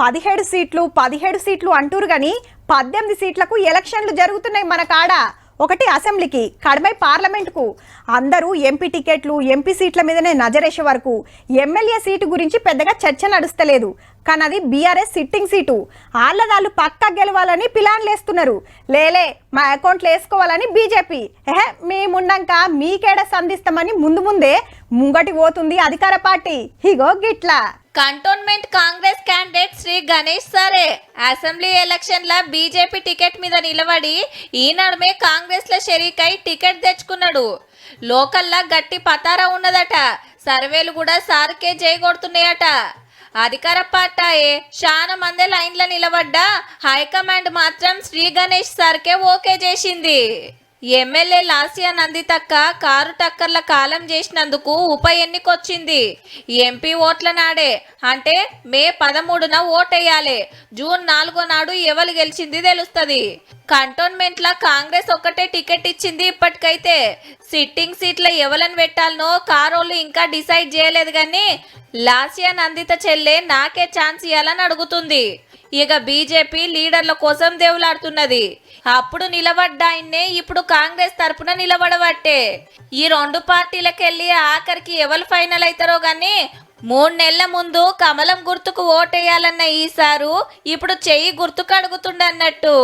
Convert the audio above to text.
పదిహేడు సీట్లు పదిహేడు సీట్లు అంటూరు కానీ పద్దెనిమిది సీట్లకు ఎలక్షన్లు జరుగుతున్నాయి మన కాడ. ఒకటి అసెంబ్లీకి కడమై పార్లమెంట్కు. అందరూ ఎంపీ టికెట్లు ఎంపీ సీట్ల మీదనే నజరేసే వరకు ఎమ్మెల్యే సీటు గురించి పెద్దగా చర్చ నడుస్తలేదు. కానీ అది బీఆర్ఎస్ సిట్టింగ్ సీటు. ఆళ్ళదాళ్ళు పక్క గెలవాలని పిలాన్లు వేస్తున్నారు. లేలే మా అకౌంట్లో వేసుకోవాలని బీజేపీ. ఎహే మేమున్నాక మీకేడ సంధిస్తామని ముందు ముందే ముంగటి పోతుంది అధికార పార్టీ. ఇగో గిట్లా. కంటోన్మెంట్ కాంగ్రెస్ క్యాండిడేట్ శ్రీ గణేష్ సరే. అసెంబ్లీ ఎలక్షన్ల బీజేపీ టికెట్ మీద నిలబడి ఈ నడుమే కాంగ్రెస్లో అయి టికెట్ తెచ్చుకున్నాడు. లోకల్లా గట్టి పతారా ఉన్నదట. సర్వేలు కూడా సార్కే చేయగొడుతున్నాయట అధికార పార్టాయే చాలా మంది లైన్లో నిలబడ్డా హైకమాండ్ మాత్రం శ్రీ గణేష్ సార్కే ఓకే చేసింది. ఎమ్మెల్యే లాసియా నందితక్క కారు టక్కర్ల కాలం చేసినందుకు ఉప ఎన్నికొచ్చింది. ఎంపీ ఓట్ల నాడే. అంటే మే పదమూడున ఓటేయాలి. జూన్ నాలుగో నాడు ఎవరు గెలిచింది తెలుస్తుంది. కంటోన్మెంట్ల కాంగ్రెస్ ఒక్కటే టికెట్ ఇచ్చింది ఇప్పటికైతే. సిట్టింగ్ సీట్ల ఎవలను పెట్టాలనో కారోళ్ళు ఇంకా డిసైడ్ చేయలేదు కానీ లాసియా నందిత చెల్లె నాకే ఛాన్స్ ఇవ్వాలని అడుగుతుంది. ఇక బీజేపీ లీడర్ల కోసం దేవులాడుతున్నది. అప్పుడు నిలబడ్డాయన్నే ఇప్పుడు కాంగ్రెస్ తరపున నిలబడబట్టే. ఈ రెండు పార్టీలకెళ్ళి ఆఖరికి ఎవరు ఫైనల్ అవుతారో గాని మూడు నెలల ముందు కమలం గుర్తుకు ఓటేయాలన్న ఈసారు ఇప్పుడు చెయ్యి గుర్తుకు అడుగుతుండన్నట్టు